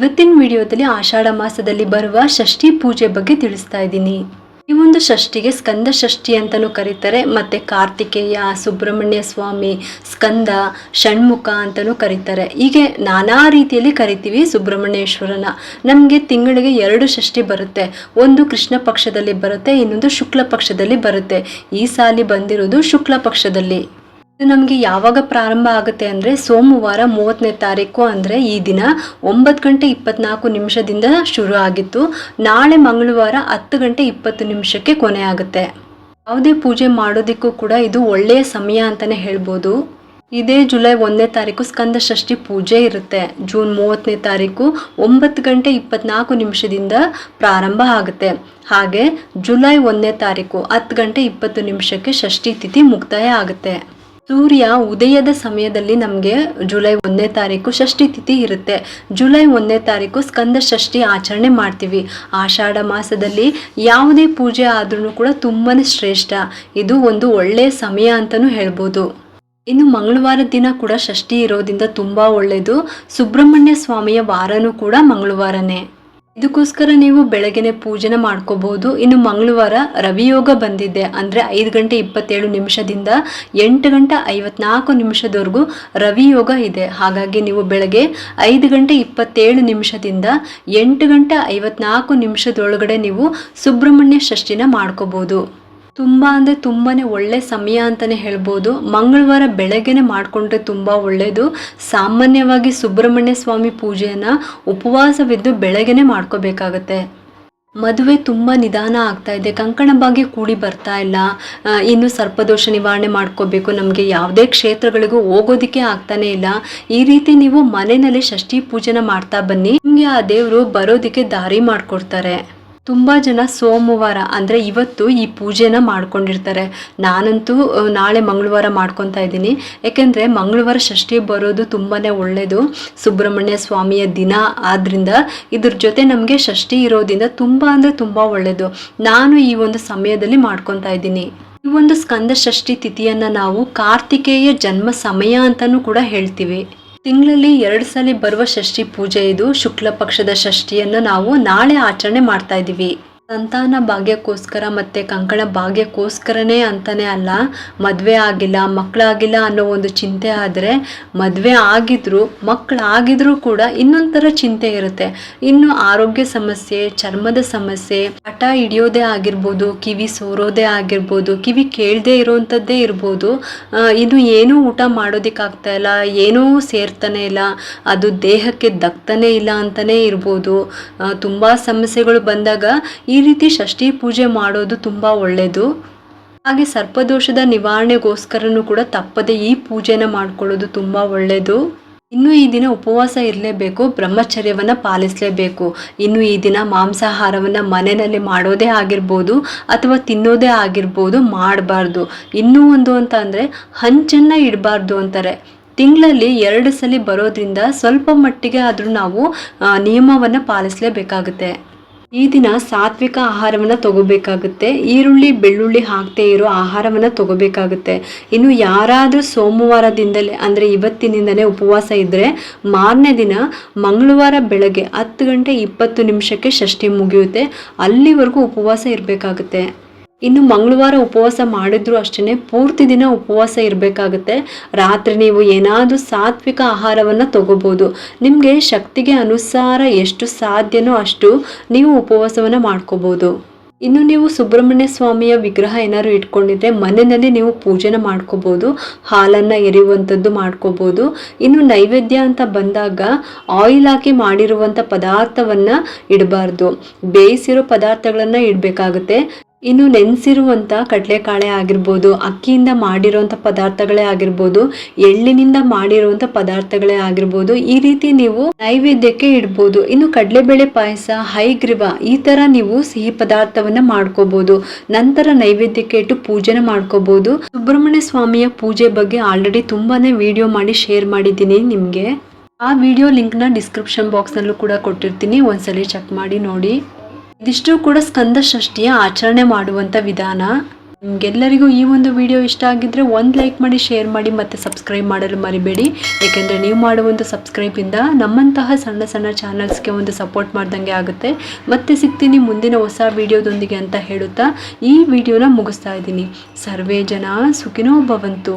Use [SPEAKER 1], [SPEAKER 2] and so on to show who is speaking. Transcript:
[SPEAKER 1] ಇವತ್ತಿನ ವಿಡಿಯೋದಲ್ಲಿ ಆಷಾಢ ಮಾಸದಲ್ಲಿ ಬರುವ ಷಷ್ಠಿ ಪೂಜೆ ಬಗ್ಗೆ ತಿಳಿಸ್ತಾ ಇದ್ದೀನಿ. ಈ ಒಂದು ಷಷ್ಠಿಗೆ ಸ್ಕಂದ ಷಷ್ಠಿ ಅಂತಲೂ ಕರೀತಾರೆ, ಮತ್ತು ಕಾರ್ತಿಕೇಯ, ಸುಬ್ರಹ್ಮಣ್ಯ ಸ್ವಾಮಿ, ಸ್ಕಂದ, ಷಣ್ಮುಖ ಅಂತಲೂ ಕರೀತಾರೆ. ಹೀಗೆ ನಾನಾ ರೀತಿಯಲ್ಲಿ ಕರಿತೀವಿ ಸುಬ್ರಹ್ಮಣ್ಯೇಶ್ವರನ. ನಮಗೆ ತಿಂಗಳಿಗೆ ಎರಡು ಷಷ್ಠಿ ಬರುತ್ತೆ. ಒಂದು ಕೃಷ್ಣ ಪಕ್ಷದಲ್ಲಿ ಬರುತ್ತೆ, ಇನ್ನೊಂದು ಶುಕ್ಲ ಪಕ್ಷದಲ್ಲಿ ಬರುತ್ತೆ. ಈ ಸಾಲಿ ಬಂದಿರೋದು ಶುಕ್ಲ ಪಕ್ಷದಲ್ಲಿ. ಇದು ನಮಗೆ ಯಾವಾಗ ಪ್ರಾರಂಭ ಆಗುತ್ತೆ ಅಂದರೆ ಸೋಮವಾರ ಮೂವತ್ತನೇ ತಾರೀಕು ಅಂದರೆ ಈ ದಿನ ಒಂಬತ್ತು ಗಂಟೆ ಇಪ್ಪತ್ನಾಲ್ಕು ನಿಮಿಷದಿಂದ ಶುರು ಆಗಿತ್ತು. ನಾಳೆ ಮಂಗಳವಾರ ಹತ್ತು ಗಂಟೆ ಇಪ್ಪತ್ತು ನಿಮಿಷಕ್ಕೆ ಕೊನೆ ಆಗುತ್ತೆ. ಯಾವುದೇ ಪೂಜೆ ಮಾಡೋದಕ್ಕೂ ಕೂಡ ಇದು ಒಳ್ಳೆಯ ಸಮಯ ಅಂತಲೇ ಹೇಳ್ಬೋದು. ಇದೇ ಜುಲೈ ಒಂದನೇ ತಾರೀಕು ಸ್ಕಂದ ಷಷ್ಠಿ ಪೂಜೆ ಇರುತ್ತೆ. ಜೂನ್ ಮೂವತ್ತನೇ ತಾರೀಕು ಒಂಬತ್ತು ಗಂಟೆ ಇಪ್ಪತ್ನಾಲ್ಕು ನಿಮಿಷದಿಂದ ಪ್ರಾರಂಭ ಆಗುತ್ತೆ. ಹಾಗೆ ಜುಲೈ ಒಂದನೇ ತಾರೀಕು ಹತ್ತು ಗಂಟೆ ಇಪ್ಪತ್ತು ನಿಮಿಷಕ್ಕೆ ಷಷ್ಠಿ ತಿಥಿ ಮುಕ್ತಾಯ ಆಗುತ್ತೆ. ಸೂರ್ಯ ಉದಯದ ಸಮಯದಲ್ಲಿ ನಮಗೆ ಜುಲೈ ಒಂದನೇ ತಾರೀಕು ಷಷ್ಠಿ ತಿಥಿ ಇರುತ್ತೆ. ಜುಲೈ ಒಂದನೇ ತಾರೀಕು ಸ್ಕಂದ ಷಷ್ಠಿ ಆಚರಣೆ ಮಾಡ್ತೀವಿ. ಆಷಾಢ ಮಾಸದಲ್ಲಿ ಯಾವುದೇ ಪೂಜೆ ಆದ್ರೂ ಕೂಡ ತುಂಬಾ ಶ್ರೇಷ್ಠ. ಇದು ಒಂದು ಒಳ್ಳೆಯ ಸಮಯ ಅಂತಲೂ ಹೇಳ್ಬೋದು. ಇನ್ನು ಮಂಗಳವಾರ ದಿನ ಕೂಡ ಷಷ್ಠಿ ಇರೋದ್ರಿಂದ ತುಂಬ ಒಳ್ಳೆಯದು ಸುಬ್ರಹ್ಮಣ್ಯ ಸ್ವಾಮಿಯ ವಾರನೂ ಕೂಡ ಮಂಗಳವಾರನೇ. ಇದಕ್ಕೋಸ್ಕರ ನೀವು ಬೆಳಗ್ಗೆನೆ ಪೂಜೆನ ಮಾಡ್ಕೋಬಹುದು. ಇನ್ನು ಮಂಗಳವಾರ ರವಿಯೋಗ ಬಂದಿದೆ. ಅಂದರೆ ಐದು ಗಂಟೆ ಇಪ್ಪತ್ತೇಳು ನಿಮಿಷದಿಂದ ಎಂಟು ಗಂಟೆ ಐವತ್ನಾಲ್ಕು ನಿಮಿಷದವರೆಗೂ ರವಿಯೋಗ ಇದೆ. ಹಾಗಾಗಿ ನೀವು ಬೆಳಗ್ಗೆ ಐದು ಗಂಟೆ ಇಪ್ಪತ್ತೇಳು ನಿಮಿಷದಿಂದ ಎಂಟು ಗಂಟೆ ಐವತ್ನಾಲ್ಕು ನಿಮಿಷದೊಳಗಡೆ ನೀವು ಸುಬ್ರಹ್ಮಣ್ಯ ಷಷ್ಠಿನ ಮಾಡ್ಕೋಬಹುದು. ತುಂಬ ಅಂದರೆ ತುಂಬಾ ಒಳ್ಳೆ ಸಮಯ ಅಂತಲೇ ಹೇಳ್ಬೋದು. ಮಂಗಳವಾರ ಬೆಳಗ್ಗೆನೆ ಮಾಡಿಕೊಂಡ್ರೆ ತುಂಬ ಒಳ್ಳೆಯದು ಸಾಮಾನ್ಯವಾಗಿ ಸುಬ್ರಹ್ಮಣ್ಯ ಸ್ವಾಮಿ ಪೂಜೆಯನ್ನು ಉಪವಾಸವಿದ್ದು ಬೆಳಗ್ಗೆನೆ ಮಾಡ್ಕೋಬೇಕಾಗತ್ತೆ. ಮದುವೆ ತುಂಬ ನಿಧಾನ ಆಗ್ತಾ ಇದೆ. ಕಂಕಣ ಬಾಗಿ ಕೂಡಿ ಬರ್ತಾ ಇಲ್ಲ. ಇನ್ನು ಸರ್ಪದೋಷ ನಿವಾರಣೆ ಮಾಡ್ಕೋಬೇಕು. ನಮಗೆ ಯಾವುದೇ ಕ್ಷೇತ್ರಗಳಿಗೂ ಹೋಗೋದಕ್ಕೆ ಆಗ್ತಾನೆ ಇಲ್ಲ. ಈ ರೀತಿ ನೀವು ಮನೆಯಲ್ಲಿ ಷಷ್ಠಿ ಪೂಜೆನ ಮಾಡ್ತಾ ಬನ್ನಿ. ನಿಮಗೆ ಆ ದೇವರು ಬರೋದಕ್ಕೆ ದಾರಿ ಮಾಡಿಕೊಡ್ತಾರೆ. ತುಂಬ ಜನ ಸೋಮವಾರ, ಅಂದರೆ ಇವತ್ತು ಈ ಪೂಜೆನ ಮಾಡ್ಕೊಂಡಿರ್ತಾರೆ. ನಾನಂತೂ ನಾಳೆ ಮಂಗಳವಾರ ಮಾಡ್ಕೊತಾ ಇದ್ದೀನಿ. ಯಾಕೆಂದರೆ ಮಂಗಳವಾರ ಷಷ್ಠಿ ಬರೋದು ತುಂಬಾ ಒಳ್ಳೆಯದು ಸುಬ್ರಹ್ಮಣ್ಯ ಸ್ವಾಮಿಯ ದಿನ ಆದ್ದರಿಂದ ಇದ್ರ ಜೊತೆ ನಮಗೆ ಷಷ್ಠಿ ಇರೋದ್ರಿಂದ ತುಂಬ ಅಂದರೆ ತುಂಬ ಒಳ್ಳೆಯದು ನಾನು ಈ ಒಂದು ಸಮಯದಲ್ಲಿ ಮಾಡ್ಕೊತಾ ಇದ್ದೀನಿ. ಈ ಒಂದು ಸ್ಕಂದ ಷಷ್ಠಿ ತಿಥಿಯನ್ನು ನಾವು ಕಾರ್ತಿಕೇಯ ಜನ್ಮ ಸಮಯ ಅಂತಲೂ ಕೂಡ ಹೇಳ್ತೀವಿ. ತಿಂಗಳಲ್ಲಿ ಎರಡು ಸಲ ಬರುವ ಷಷ್ಠಿ ಪೂಜೆ ಇದು. ಶುಕ್ಲ ಪಕ್ಷದ ಷಷ್ಠಿಯನ್ನು ನಾವು ನಾಳೆ ಆಚರಣೆ ಮಾಡ್ತಾ ಇದ್ದೀವಿ. ಸಂತಾನ ಭಾಗ್ಯಕ್ಕೋಸ್ಕರ ಮತ್ತೆ ಕಂಕಣ ಭಾಗ್ಯಕ್ಕೋಸ್ಕರನೇ ಅಂತಾನೆ ಅಲ್ಲ, ಮದುವೆ ಆಗಿಲ್ಲ, ಮಕ್ಕಳಾಗಿಲ್ಲ ಅನ್ನೋ ಒಂದು ಚಿಂತೆ ಆದರೆ ಮದುವೆ ಆಗಿದ್ರು, ಮಕ್ಕಳಾಗಿದ್ರು ಕೂಡ ಇನ್ನೊಂಥರ ಚಿಂತೆ ಇರುತ್ತೆ. ಇನ್ನು ಆರೋಗ್ಯ ಸಮಸ್ಯೆ, ಚರ್ಮದ ಸಮಸ್ಯೆ, ಹಠ ಹಿಡಿಯೋದೇ ಆಗಿರ್ಬೋದು, ಕಿವಿ ಸೋರೋದೇ ಆಗಿರ್ಬೋದು, ಕಿವಿ ಕೇಳದೇ ಇರೋವಂಥದ್ದೇ ಇರ್ಬೋದು ಇದು ಏನೂ ಊಟ ಮಾಡೋದಕ್ಕಾಗ್ತಾ ಇಲ್ಲ, ಏನೂ ಸೇರ್ತಾನೆ ಇಲ್ಲ, ಅದು ದೇಹಕ್ಕೆ ದಕ್ತಾನೆ ಇಲ್ಲ ಅಂತಲೇ ಇರ್ಬೋದು. ತುಂಬ ಸಮಸ್ಯೆಗಳು ಬಂದಾಗ ಈ ರೀತಿ ಷಷ್ಠಿ ಪೂಜೆ ಮಾಡೋದು ತುಂಬ ಒಳ್ಳೆಯದು ಹಾಗೆ ಸರ್ಪದೋಷದ ನಿವಾರಣೆಗೋಸ್ಕರನೂ ಕೂಡ ತಪ್ಪದೆ ಈ ಪೂಜೆನ ಮಾಡ್ಕೊಳ್ಳೋದು ತುಂಬ ಒಳ್ಳೆಯದು ಇನ್ನು ಈ ದಿನ ಉಪವಾಸ ಇರಲೇಬೇಕು, ಬ್ರಹ್ಮಚರ್ಯವನ್ನು ಪಾಲಿಸಲೇಬೇಕು. ಇನ್ನು ಈ ದಿನ ಮಾಂಸಾಹಾರವನ್ನು ಮನೆಯಲ್ಲಿ ಮಾಡೋದೇ ಆಗಿರ್ಬೋದು ಅಥವಾ ತಿನ್ನೋದೇ ಆಗಿರ್ಬೋದು ಮಾಡಬಾರ್ದು. ಇನ್ನೂ ಒಂದು ಅಂತ ಅಂದರೆ ಹಂಚನ್ನು ಇಡಬಾರ್ದು ಅಂತಾರೆ. ತಿಂಗಳಲ್ಲಿ ಎರಡು ಸಲ ಬರೋದ್ರಿಂದ ಸ್ವಲ್ಪ ಮಟ್ಟಿಗೆ ಆದರೂ ನಾವು ನಿಯಮವನ್ನು ಪಾಲಿಸಲೇಬೇಕಾಗುತ್ತೆ. ಈ ದಿನ ಸಾತ್ವಿಕ ಆಹಾರವನ್ನು ತಗೋಬೇಕಾಗುತ್ತೆ. ಈರುಳ್ಳಿ, ಬೆಳ್ಳುಳ್ಳಿ ಹಾಕದೇ ಇರೋ ಆಹಾರವನ್ನು ತಗೋಬೇಕಾಗುತ್ತೆ. ಇನ್ನು ಯಾರಾದರೂ ಸೋಮವಾರದಿಂದಲೇ, ಅಂದರೆ ಇವತ್ತಿನಿಂದಲೇ ಉಪವಾಸ ಇದ್ದರೆ ಮಾರನೇ ದಿನ ಮಂಗಳವಾರ ಬೆಳಗ್ಗೆ ಹತ್ತು ಗಂಟೆ ಇಪ್ಪತ್ತು ನಿಮಿಷಕ್ಕೆ ಷಷ್ಠಿ ಮುಗಿಯುತ್ತೆ. ಅಲ್ಲಿವರೆಗೂ ಉಪವಾಸ ಇರಬೇಕಾಗುತ್ತೆ. ಇನ್ನು ಮಂಗಳವಾರ ಉಪವಾಸ ಮಾಡಿದ್ರು ಅಷ್ಟೇ ಪೂರ್ತಿ ದಿನ ಉಪವಾಸ ಇರಬೇಕಾಗುತ್ತೆ. ರಾತ್ರಿ ನೀವು ಏನಾದರೂ ಸಾತ್ವಿಕ ಆಹಾರವನ್ನು ತಗೋಬೋದು. ನಿಮಗೆ ಶಕ್ತಿಗೆ ಅನುಸಾರ ಎಷ್ಟು ಸಾಧ್ಯನೋ ಅಷ್ಟು ನೀವು ಉಪವಾಸವನ್ನು ಮಾಡ್ಕೋಬೋದು. ಇನ್ನು ನೀವು ಸುಬ್ರಹ್ಮಣ್ಯ ಸ್ವಾಮಿಯ ವಿಗ್ರಹ ಏನಾದ್ರು ಇಟ್ಕೊಂಡಿದ್ರೆ ಮನೆಯಲ್ಲಿ ನೀವು ಪೂಜೆನ ಮಾಡ್ಕೋಬೋದು, ಹಾಲನ್ನು ಎರೆಯುವಂಥದ್ದು ಮಾಡ್ಕೋಬೋದು. ಇನ್ನು ನೈವೇದ್ಯ ಅಂತ ಬಂದಾಗ ಆಯಿಲ್ ಹಾಕಿ ಮಾಡಿರುವಂಥ ಪದಾರ್ಥವನ್ನು ಇಡಬಾರ್ದು. ಬೇಯಿಸಿರೋ ಪದಾರ್ಥಗಳನ್ನು ಇಡಬೇಕಾಗುತ್ತೆ. ಇನ್ನು ನೆನೆಸಿರುವಂಥ ಕಡಲೆಕಾಳೆ ಆಗಿರ್ಬೋದು, ಅಕ್ಕಿಯಿಂದ ಮಾಡಿರುವಂಥ ಪದಾರ್ಥಗಳೇ ಆಗಿರ್ಬೋದು, ಎಳ್ಳಿನಿಂದ ಮಾಡಿರುವಂಥ ಪದಾರ್ಥಗಳೇ ಆಗಿರ್ಬೋದು, ಈ ರೀತಿ ನೀವು ನೈವೇದ್ಯಕ್ಕೆ ಇಡ್ಬೋದು. ಇನ್ನು ಕಡಲೆಬೇಳೆ ಪಾಯಸ ಹೈಗ್ರೀವ ಈ ಥರ ನೀವು ಸಿಹಿ ಪದಾರ್ಥವನ್ನ ಮಾಡ್ಕೋಬೋದು. ನಂತರ ನೈವೇದ್ಯಕ್ಕೆ ಇಟ್ಟು ಪೂಜೆನ ಮಾಡ್ಕೋಬೋದು. ಸುಬ್ರಹ್ಮಣ್ಯ ಸ್ವಾಮಿಯ ಪೂಜೆ ಬಗ್ಗೆ ಆಲ್ರೆಡಿ ತುಂಬಾನೇ ವಿಡಿಯೋ ಮಾಡಿ ಶೇರ್ ಮಾಡಿದ್ದೀನಿ ನಿಮಗೆ. ಆ ವಿಡಿಯೋ ಲಿಂಕ್ನ ಡಿಸ್ಕ್ರಿಪ್ಷನ್ ಬಾಕ್ಸ್ನಲ್ಲೂ ಕೂಡ ಕೊಟ್ಟಿರ್ತೀನಿ, ಒಂದ್ಸಲಿ ಚೆಕ್ ಮಾಡಿ ನೋಡಿ. ಇದಿಷ್ಟು ಕೂಡ ಸ್ಕಂದ ಷಷ್ಠಿಯ ಆಚರಣೆ ಮಾಡುವಂಥ ವಿಧಾನ. ನಿಮ್ಗೆಲ್ಲರಿಗೂ ಈ ಒಂದು ವಿಡಿಯೋ ಇಷ್ಟ ಆಗಿದ್ರೆ ಒಂದು ಲೈಕ್ ಮಾಡಿ, ಶೇರ್ ಮಾಡಿ ಮತ್ತು ಸಬ್ಸ್ಕ್ರೈಬ್ ಮಾಡಲು ಮರಿಬೇಡಿ. ಏಕೆಂದರೆ ನೀವು ಮಾಡುವ ಒಂದು ಸಬ್ಸ್ಕ್ರೈಬಿಂದ ನಮ್ಮಂತಹ ಸಣ್ಣ ಸಣ್ಣ ಚಾನಲ್ಸ್ಗೆ ಒಂದು ಸಪೋರ್ಟ್ ಮಾಡ್ದಂಗೆ ಆಗುತ್ತೆ. ಮತ್ತೆ ಸಿಗ್ತೀನಿ ಮುಂದಿನ ಹೊಸ ವಿಡಿಯೋದೊಂದಿಗೆ ಅಂತ ಹೇಳುತ್ತಾ ಈ ವಿಡಿಯೋನ ಮುಗಿಸ್ತಾ ಇದ್ದೀನಿ. ಸರ್ವೇ ಜನ ಸುಖಿನೋ ಭವಂತು.